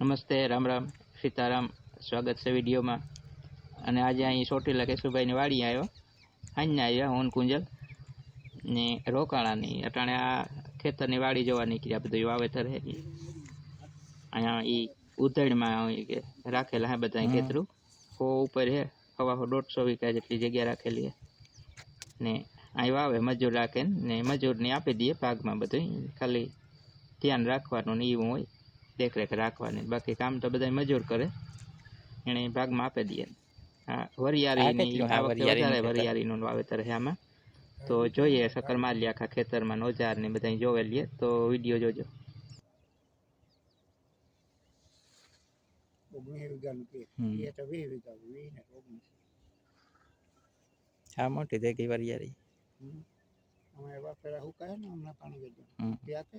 નમસ્તે રામ રામ સીતારામ સ્વાગત છે વિડીયોમાં અને આજે અહીં ચોટીલા કેશુભાઈની વાડી આવ્યો હાંજના આવ્યા હોન કુંજલ ને રોકાણાની અટાણે આ ખેતરની વાડી જોવા નીકળ્યા બધું વાવેતર હે ઈ. અહીંયા એ ઉધેડમાં ઈ કે રાખેલા હે બધા ખેતરું હો ઉપર હે હવા હો દોઢસો વીઘા જેટલી જગ્યા રાખેલી હે ને અહીં વાવે મજૂર રાખે ને મજૂરને આપી દઈએ ભાગમાં બધું ખાલી ધ્યાન રાખવાનું ને એવું હોય દેખરેખ રાખવાની બાકી કામ તો બધા મજૂર કરે એને ભાગમાં આપી દઈએ હા વરિયાળીની કેટલું? હા, આ વખતે વરિયાળીનું વધારે ખેતર. વરિયાળીનું વાવેતર છે આમાં તો જોઈએ સકર મારી આખા ખેતરમાં ઓજાર ને બધા જોવે લઈએ તો વિડીયો જોજો ઓગણીસ વીઘાનું કે હમ. એ તો વીસ વીઘા વીસ ને ઓગણીસ હા મોટી થઈ ગઈ વરિયાળી હમ. અમે એવા પેલા શું કહે ને હમણાં પાણી હમ. ગયું ત્યાં કે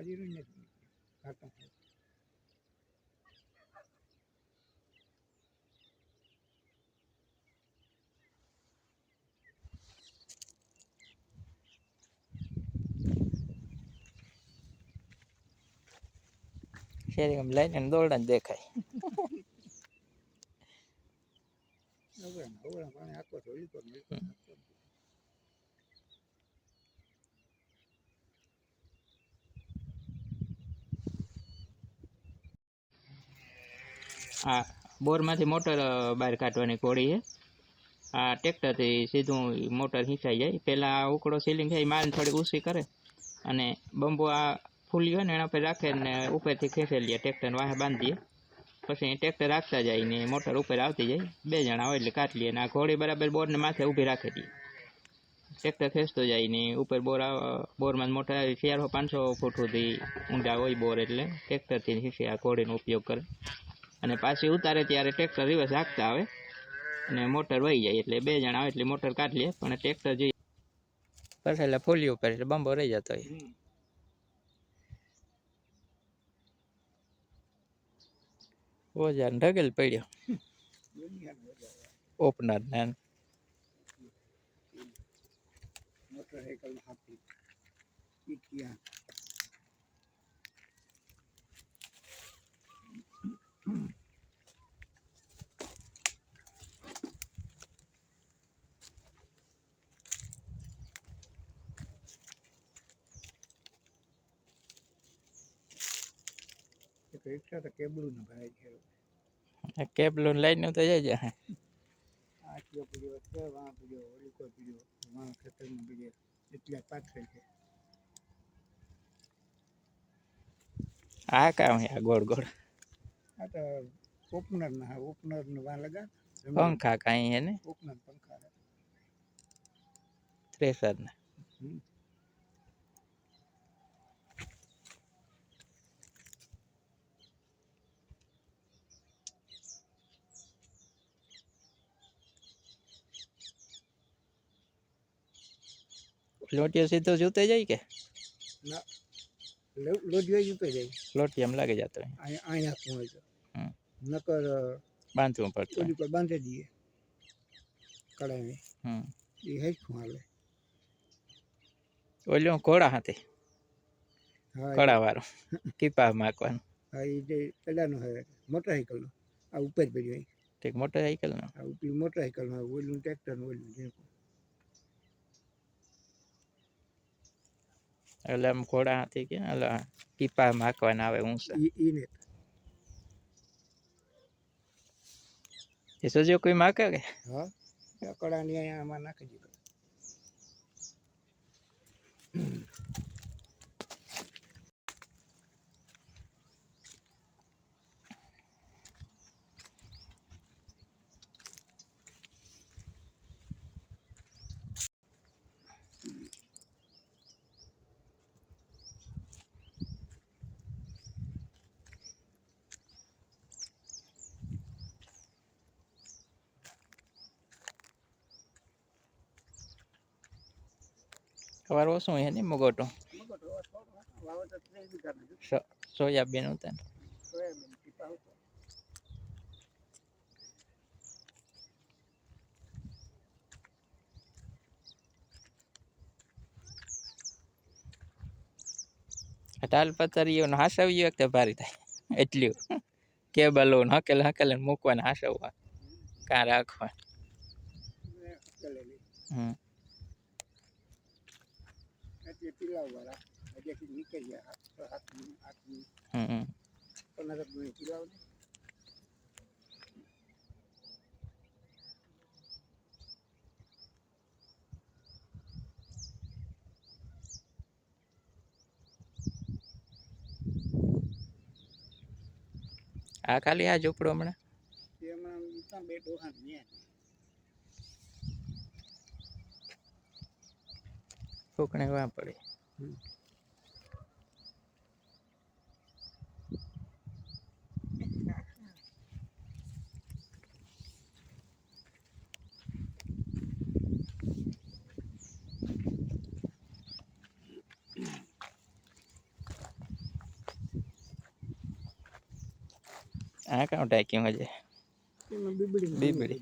હમ. આ જીરું નથી ઘાટું છે. શેરી આમ લઈને દોરડા જ દેખાય અવળા ને અવળા પાણી આખો તો આ બોરમાંથી મોટર બહાર કાઢવાની કોળી છે. આ ટ્રેક્ટરથી સીધું મોટર ખીંચાઈ જાય. પહેલાં આ ઉકળો સીલિંગ છે એ થોડી ઊંચી કરે. અને બંબુ આ ફૂલી હોય ને, એના પર રાખે ને ઉપરથી ખેંચી લઈએ ટ્રેક્ટર વાહે બાંધીએ પછી ટ્રેક્ટર રાખતા જાય ને, મોટર ઉપર આવતી જાય. બે જણા હોય એટલે કાઢ લઈએ ને, આ ઘોડી બરાબર બોરને માથે ઊભી રાખી દઈએ ટ્રેક્ટર ખેંચતો જાય ને, ઉપર બોર બોરમાં મોટર આવી, ચારસો પાંચસો ફૂટ સુધી ઊંડા હોય બોર એટલે. ટ્રેક્ટરથી ખેંચી આ ઘોડીનો ઉપયોગ કરે. અને પાછી ઉતારે ત્યારે ટ્રેક્ટર રિવર્સ હાંકતા આવે અને મોટર વહી જાય એટલે બે જણા આવે એટલે મોટર કાઢ લે પણ ટ્રેક્ટર જોઈએ પછી એટલે ફૂલી ઉપર એટલે બંબો રહી જતો હોય. ઓજાર ઢગેલ પડ્યો. ઓપનર ને મોટરસાઇકલમાં હાથી રિક્ષા તો કેબલું ને ભરાય છે કેબલું લઈને તો જાય આ કયો પીડ્યો છે વાં પીડ્યો ઓલી કોઈ પીડ્યો વાં ખેતરમાં પીડ્યો એટલા પાછળ છે આ કામ છે આ ગોળ ગોળ આ તો ઓપનર ના ઓપનર ને વાં લગા પંખા કાંઈ હે ને ઓપનર પંખા છે. થ્રેસર ને હમ. લોટીઓ સીધો જૂતે જાય કે? ના લો- લોડિયો જ ઉપર જાય. લોટી એમ લાગે જતો હોય. અહીંયા હોય નકર બાંધવું પડતું ઓલી પર બાંધી દઈએ. કડાઈ હમ. એ હેઠું હાલે. ઓલ્યો ઘોડા હાથે. હા એ- કીપા માકવાનું હા એ જે પેલાનો હે મોટરસાઇકલનો આ ઉપર પડ્યો. ઠીક મોટરસાઇકલ નો. આ ઉપર મોટરસાઇકલમાં ઓલું ટ્રેક્ટરનું ઓલું જે એટલે આમ ઘોડા હાથી કે એટલે પીપા માખવાના આવે ઊંચા એ સજો કોઈ માકે કે? હા. કડાની અહીંયા આમાં નાખી દીધો. ખબર ઓછું હે ને મગોટો. સોયાબીન આવતો. ટાલ પથરીઓ ને હાસવીઓ એક ભારી થાય? એટલું. કેબલો ને હકેલ હકેલ ને મૂકવાને હાસવવા. કાં રાખવા. હમ. એટલે પીલાવવાળા. હજેથી નીકળી ગયા છ હાથની આઠની હમ પંદર ગુણી પીલાવ ને. આ ખાલી આ ઝૂંપડો હમણાં એમાં ત્યાં બે ડોહાન ન્યા. ફૂકણે વાં પડે આ કામ ટાંકી મજે બીબડી બીબડી.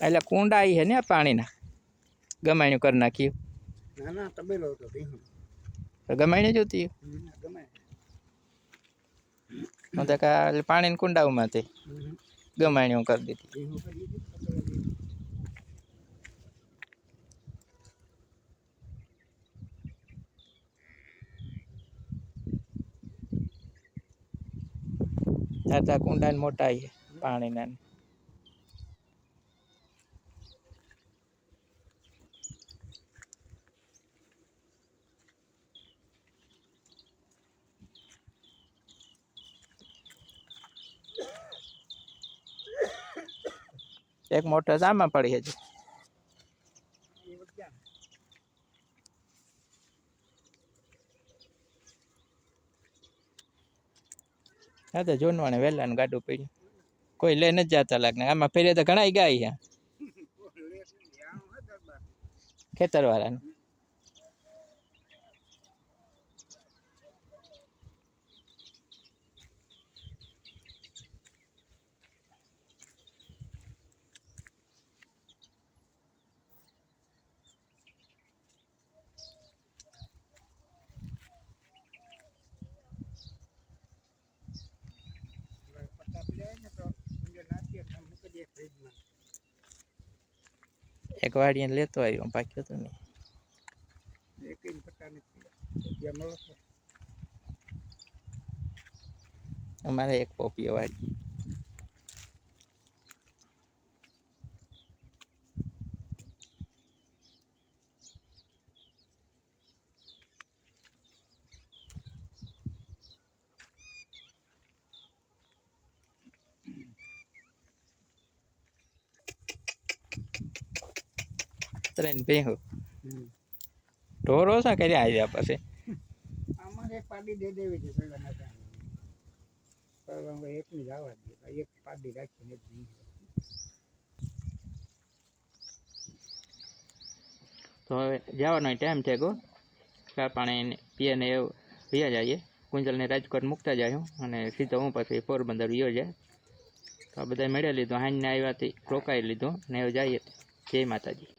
એટલે કુંડા આવી હે ને આ પાણીના ગમાણ્યું કરી નાખ્યું ના ના તબેલો હતો ભીહું. તો ગમાણી જોતી હમ, ગમે હું તો કા પાણીની કુંડાઓમાંથી હમ. ગમાણ્યું કરી દીધી ભીહું કરી દીધું, તબેલો દીધું. તાતા કુંડા ને મોટા છે પાણીના એક મોટો આમાં પડી છે. હા તો જોનવાને વહેલા ને ગાડું પડ્યું. કોઈ લઈ નથી જતા લાગને. આમાં ફેરે તો ઘણા ગાય ખેતર વાળાને પત્તા પીડાય ને તો ઊંડે નાખીએ તો મૂકી દઈએ ફ્રીજમાં. એક વાડીને લેતો આવ્યો પાક્યો તો નહીં. અમારે એક પોપીઓ વાડી. ત્રણ ભેહું. ઢોરો શા કરી આવ્યા પછી. અમારે પાડી દે દેવી છે પેલા નાખા. તો કરવા એકની જ આવવા દે એક પાડી રાખીને તો હવે જવાનો ટાઈમ છે ગો. ચા પાણી પીએ ને એવું પીયા જઈએ. કુંજલને રાજકોટ મૂકતા જાય અને સીધો હું પછી પોરબંદર વિયો જાય. તો આ બધા મેળવી લીધું. હાંજને આવ્યાથી રોકાઈ લીધું. ને એવું જઈએ. જય માતાજી.